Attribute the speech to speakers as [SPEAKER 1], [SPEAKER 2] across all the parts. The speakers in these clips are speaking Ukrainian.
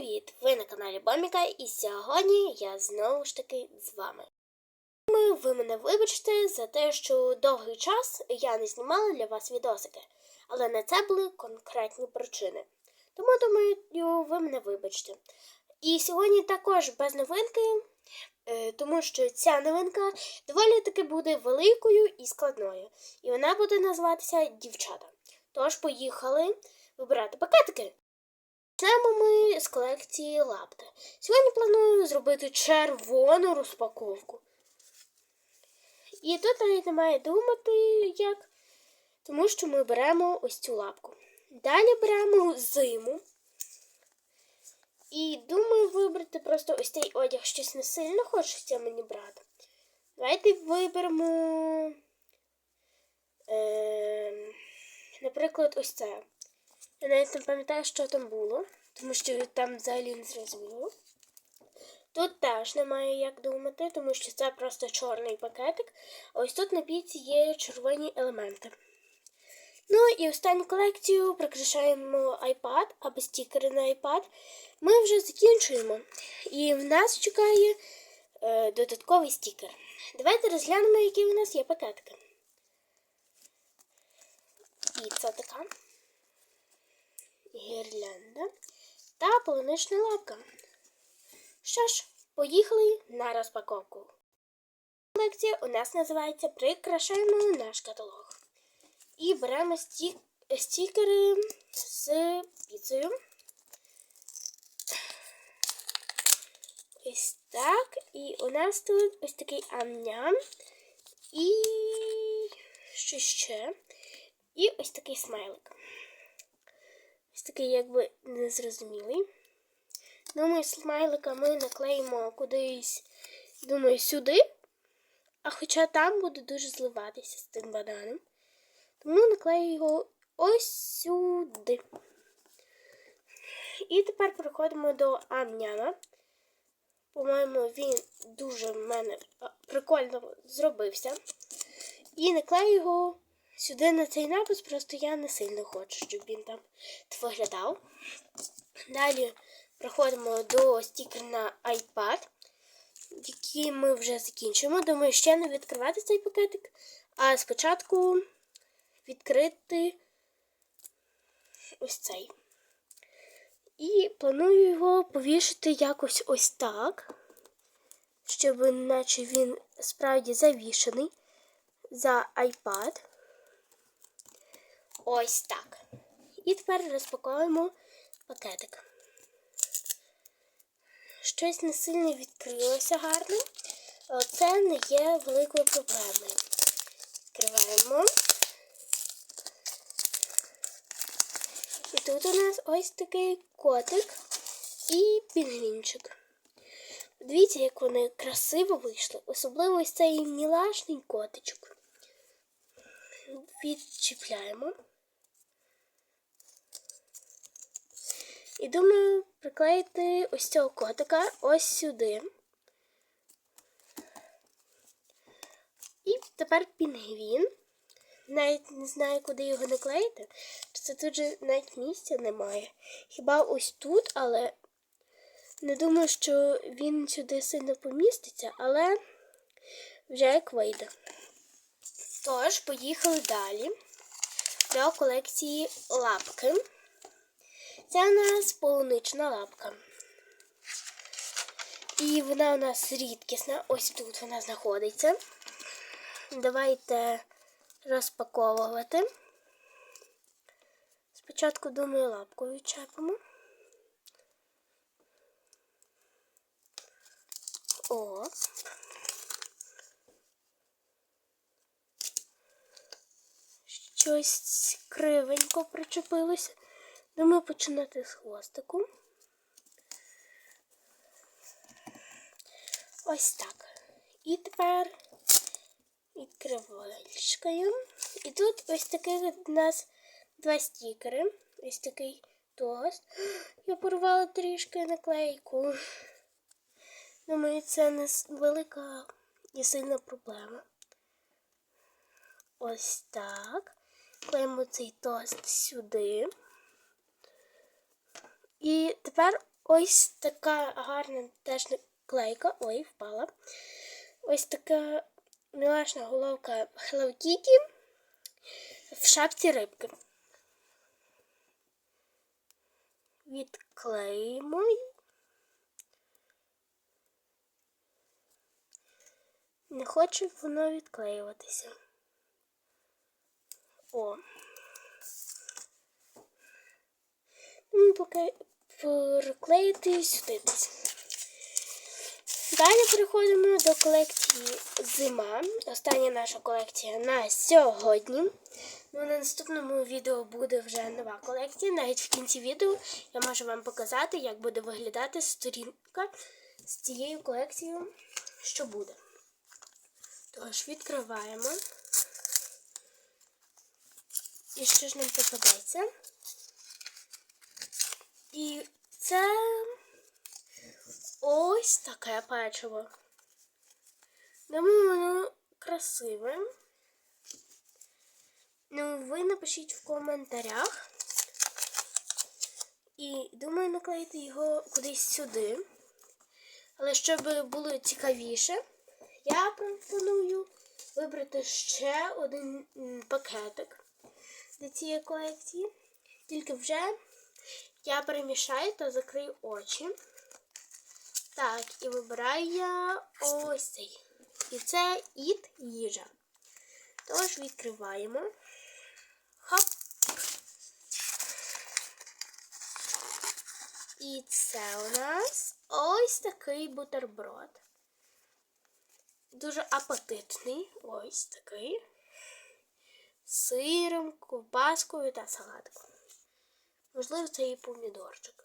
[SPEAKER 1] привіт! Ви на каналі Боміка і сьогодні я знову ж таки з вами. Ми ви мене вибачте за те, що довгий час я не знімала для вас відосики, але на це були конкретні причини. Тому думаю, ви мене вибачте. І сьогодні також без новинки, е, тому що ця новинка доволі таки буде великою і складною. І вона буде називатися Дівчата. Тож поїхали вибирати пакетики. Почнемо ми з колекції лапти. Сьогодні планую зробити червону розпаковку. І тут навіть немає думати, як, тому що ми беремо ось цю лапку. Далі беремо зиму. І думаю вибрати просто ось цей одяг щось не сильно хочеться мені брати. Давайте виберемо, е, наприклад, ось це. Я навіть не пам'ятаю, що там було, тому що там взагалі не зрозуміло. Тут теж немає як думати, тому що це просто чорний пакетик. А ось тут на піці є червоні елементи. Ну і останню колекцію прикрашаємо iPad або стікери на iPad. Ми вже закінчуємо. І в нас чекає е, додатковий стікер. Давайте розглянемо, які у нас є пакетики. І це така гірлянда та полунична лапка. Що ж, поїхали на розпаковку. Колекція у нас називається Прикрашаємо наш каталог. І беремо стік... стікери з піцею. Ось так. І у нас тут ось такий амням. І що ще? І ось такий смайлик. Ось такий, якби незрозумілий. Думаю, смайлика ми наклеїмо кудись, думаю, сюди. А хоча там буде дуже зливатися з тим бананом. Тому наклею його ось сюди. І тепер переходимо до амняма. По-моєму, він дуже в мене прикольно зробився. І наклею його сюди на цей напис, просто я не сильно хочу, щоб він там виглядав. Далі проходимо до стікер на iPad, який ми вже закінчимо. Думаю, ще не відкривати цей пакетик, а спочатку відкрити ось цей. І планую його повішати якось ось так, щоб наче він справді завішений за iPad. Ось так. І тепер розпаковуємо пакетик. Щось не сильно відкрилося гарно. Це не є великою проблемою. Відкриваємо. І тут у нас ось такий котик і пінгвінчик. Дивіться, як вони красиво вийшли. Особливо ось цей мілашний котичок. Відчіпляємо. І думаю приклеїти ось цього котика ось сюди. І тепер пінгвін. Навіть не знаю, куди його наклеїти. Це тут же навіть місця немає. Хіба ось тут, але не думаю, що він сюди сильно поміститься, але вже як вийде. Тож, поїхали далі до колекції лапки. Це у нас полунична лапка. І вона у нас рідкісна. Ось тут вона знаходиться. Давайте розпаковувати. Спочатку, думаю, лапкою чепимо. О. Щось кривенько причепилося. Думаю, починати з хвостику. Ось так. І тепер відкривачкою. І тут ось таких у нас два стікери. Ось такий тост. Я порвала трішки наклейку. Думаю, це не велика і сильна проблема. Ось так. Клеїмо цей тост сюди. І тепер ось така гарна теж наклейка. Ой, впала. Ось така мілашна головка Hello Kitty в шапці рибки. Відклеїмо. Не хоче воно відклеюватися. О. Ну, поки приклеїти сюди десь. Далі переходимо до колекції Зима. Остання наша колекція на сьогодні. Ну, на наступному відео буде вже нова колекція. Навіть в кінці відео я можу вам показати, як буде виглядати сторінка з цією колекцією, що буде. Тож відкриваємо. І що ж нам попадеться? І це ось таке печиво. Думаю, воно красиве. Ну, ви напишіть в коментарях. І думаю наклеїти його кудись сюди. Але щоб було цікавіше, я пропоную вибрати ще один пакетик для цієї колекції. Тільки вже я перемішаю та закрию очі. Так, і вибираю я ось цей. І це іт їжа. Тож відкриваємо. Хоп. І це у нас ось такий бутерброд. Дуже апетитний. Ось такий. З сиром, ковбаскою та салатком. Можливо, це і помідорчик.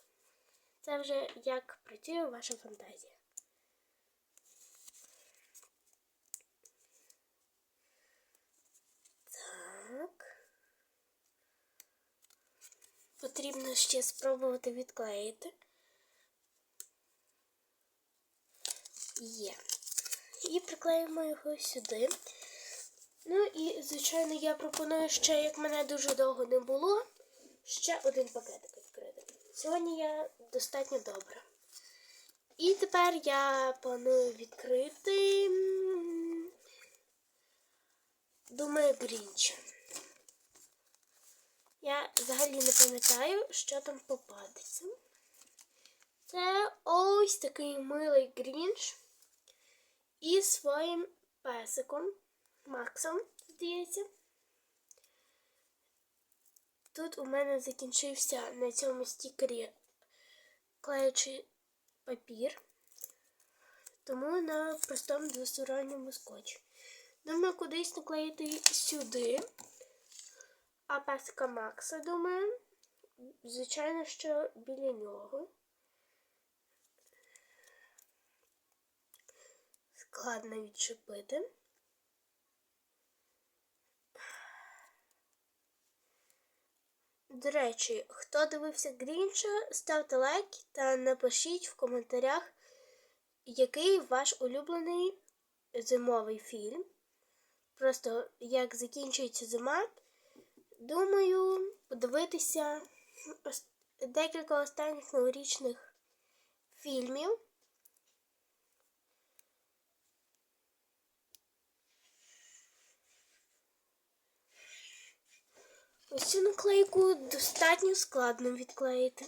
[SPEAKER 1] Це вже як працює ваша фантазія. Так. Потрібно ще спробувати відклеїти. Є. І приклеїмо його сюди. Ну і, звичайно, я пропоную ще, як мене дуже довго не було, ще один пакетик відкрити. Сьогодні я достатньо добра. І тепер я планую відкрити. Думаю, Грінч. Я взагалі не пам'ятаю, що там попадеться. Це ось такий милий Грінч із своїм песиком Максом, здається. Тут у мене закінчився на цьому стікері клеючий папір, тому на простому двосторонньому скотчі. Думаю, кудись наклеїти сюди. А песика Макса, думаю, звичайно, що біля нього. Складно відчепити. До речі, хто дивився Грінча, ставте лайк та напишіть в коментарях, який ваш улюблений зимовий фільм. Просто як закінчується зима, думаю подивитися декілька останніх новорічних фільмів. Ось цю наклейку достатньо складно відклеїти.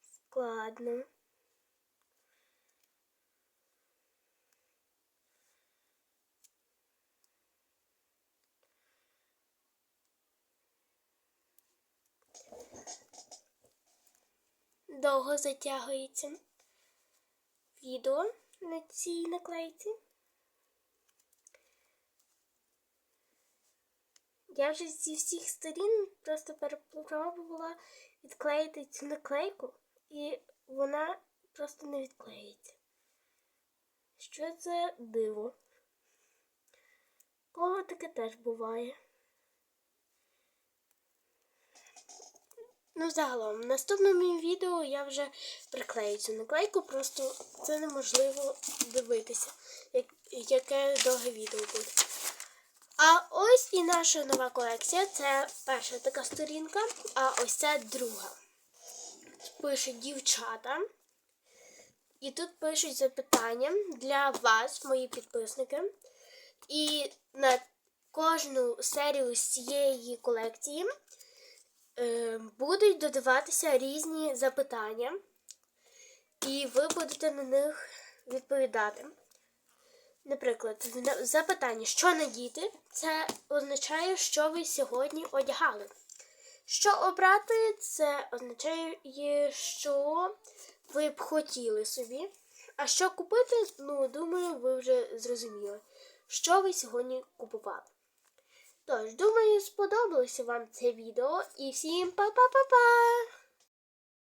[SPEAKER 1] Складно. Довго затягується відео на цій наклейці. Я вже зі всіх сторін просто перепробувала відклеїти цю наклейку, і вона просто не відклеїться. Що це диво? Кого таке теж буває? Ну, загалом, в наступному відео я вже приклею цю наклейку, просто це неможливо дивитися, як, яке довге відео буде. А ось і наша нова колекція. Це перша така сторінка, а ось це друга. Пишуть дівчата. І тут пишуть запитання для вас, мої підписники. І на кожну серію з цієї колекції е, будуть додаватися різні запитання, і ви будете на них відповідати. Наприклад, запитання, що надіти, це означає, що ви сьогодні одягали. Що обрати, це означає, що ви б хотіли собі. А що купити, ну, думаю, ви вже зрозуміли, що ви сьогодні купували. Тож, думаю, сподобалося вам це відео і всім па-па-па-па!